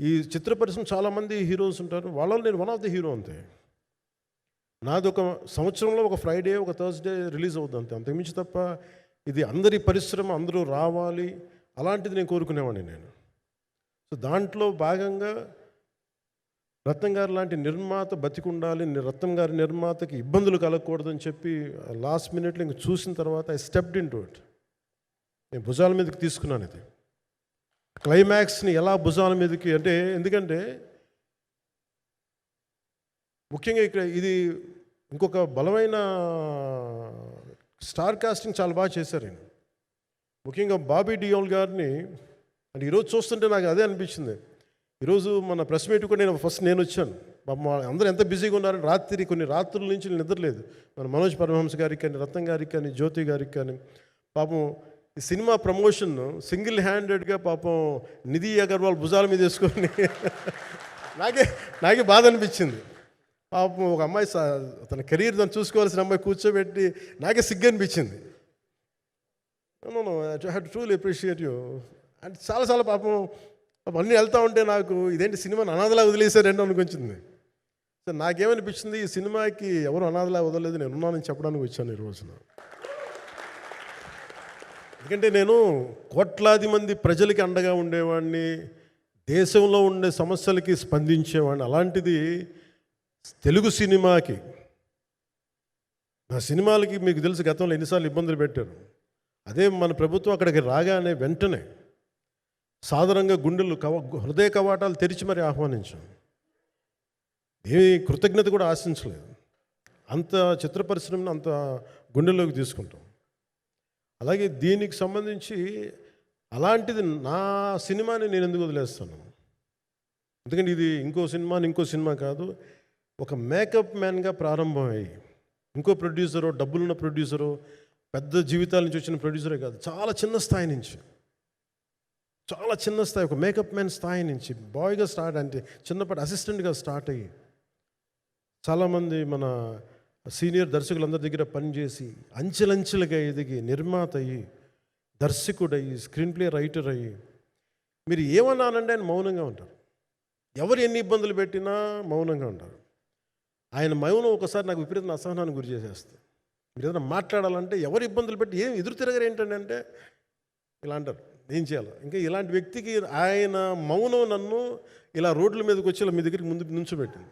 ఈ చిత్ర పరిశ్రమ చాలామంది హీరోస్ ఉంటారు. వాళ్ళలో నేను వన్ ఆఫ్ ది హీరో అంతే. నాది ఒక సంవత్సరంలో ఒక ఫ్రైడే ఒక థర్స్డే రిలీజ్ అవుతుంది అంతే అంతకుమించి తప్ప ఇది అందరి పరిశ్రమ అందరూ రావాలి అలాంటిది నేను కోరుకునేవాడిని నేను. సో దాంట్లో భాగంగా రత్నం గారు లాంటి నిర్మాత బతికుండాలి రత్నం గారి నిర్మాతకి ఇబ్బందులు కలగకూడదని చెప్పి లాస్ట్ మినిట్లో ఇంక చూసిన తర్వాత I stepped into it నేను భుజాల మీదకి తీసుకున్నాను ఇది. క్లైమాక్స్ని ఎలా భుజాల మీదకి అంటే ఎందుకంటే ముఖ్యంగా ఇక్కడ ఇది ఇంకొక బలమైన స్టార్ కాస్టింగ్ చాలా బాగా చేశారు ఆయన ముఖ్యంగా బాబీ డియోల్ గారిని అంటే ఈరోజు చూస్తుంటే నాకు అదే అనిపించింది. ఈరోజు మన ప్రెస్ మీట్ కూడా నేను ఫస్ట్ నేను వచ్చాను. అందరూ ఎంత బిజీగా ఉన్నారని రాత్రి కొన్ని రాత్రుల నుంచి నిద్రలేదు. మన మనోజ్ పరమహంస గారికి కానీ రత్నం గారికి కానీ జ్యోతి గారికి కానీ పాపం ఈ సినిమా ప్రమోషన్ సింగిల్ హ్యాండెడ్గా పాపం నిధి అగర్వాల్ భుజాల మీద వేసుకొని నాకే నాకే బాధ అనిపించింది. పాపం ఒక అమ్మాయి తన కెరీర్ తను చూసుకోవాల్సిన అమ్మాయి కూర్చోబెట్టి నాకే సిగ్గు అనిపించింది. No I had truly appreciate you అంటే చాలా చాలా పాపం పాపం అన్నీ వెళ్తా ఉంటే నాకు ఇదేంటి సినిమాని అనాథలా వదిలేశారంటే అనుకుంటుంది సో నాకేమనిపించింది ఈ సినిమాకి ఎవరు అనాథలా వదలలేదు నేను ఉన్నానని చెప్పడానికి వచ్చాను ఈ రోజున. ఎందుకంటే నేను కోట్లాది మంది ప్రజలకి అండగా ఉండేవాడిని దేశంలో ఉండే సమస్యలకి స్పందించేవాడిని. అలాంటిది తెలుగు సినిమాకి నా సినిమాలకి మీకు తెలుసు గతంలో ఎన్నిసార్లు ఇబ్బందులు పెట్టారు. అదే మన ప్రభుత్వం అక్కడికి రాగానే వెంటనే సాధారణంగా గుండెలు కవ హృదయ కవాటాలు తెరిచి మరి ఆహ్వానించాం. ఏమి కృతజ్ఞత కూడా ఆశించలేదు. అంత చిత్ర పరిశ్రమను అంత గుండెల్లోకి తీసుకుంటాం. అలాగే దీనికి సంబంధించి అలాంటిది నా సినిమాని నేను ఎందుకు వదిలేస్తాను? ఎందుకంటే ఇది ఇంకో సినిమా ఇంకో సినిమా కాదు. ఒక మేకప్ మ్యాన్గా ప్రారంభమయ్యి ఇంకో ప్రొడ్యూసరో డబ్బులున్న ప్రొడ్యూసరో పెద్ద జీవితాల నుంచి వచ్చిన ప్రొడ్యూసరే కాదు చాలా చిన్న స్థాయి నుంచి. చాలా చిన్న స్థాయి ఒక మేకప్ మ్యాన్ స్థాయి నుంచి బాయ్గా స్టార్ట్ అంటే చిన్నప్పటి అసిస్టెంట్గా స్టార్ట్ అయ్యి చాలామంది మన సీనియర్ దర్శకులందరి దగ్గర పనిచేసి అంచెలంచెలుగా ఎదిగి నిర్మాత అయ్యి దర్శకుడయ్యి స్క్రీన్ ప్లే రైటర్ అయ్యి మీరు ఏమన్నానండి ఆయన మౌనంగా ఉంటారు. ఎవరు ఎన్ని ఇబ్బందులు పెట్టినా మౌనంగా ఉంటారు. ఆయన మౌనం ఒకసారి నాకు విపరీతమైన అసహనానికి గురి చేసేస్తుంది. మీరు ఏదైనా మాట్లాడాలంటే ఎవరు ఇబ్బందులు పెట్టి ఏం ఎదురు తిరగరు ఏంటండి అంటే ఇలా అంటారు. ఏం చేయాలి. ఇంకా ఇలాంటి వ్యక్తికి ఆయన మౌనం నన్ను ఇలా రోడ్ల మీదకి వచ్చి ఇలా మీ దగ్గరికి ముందు నుంచోబెట్టింది.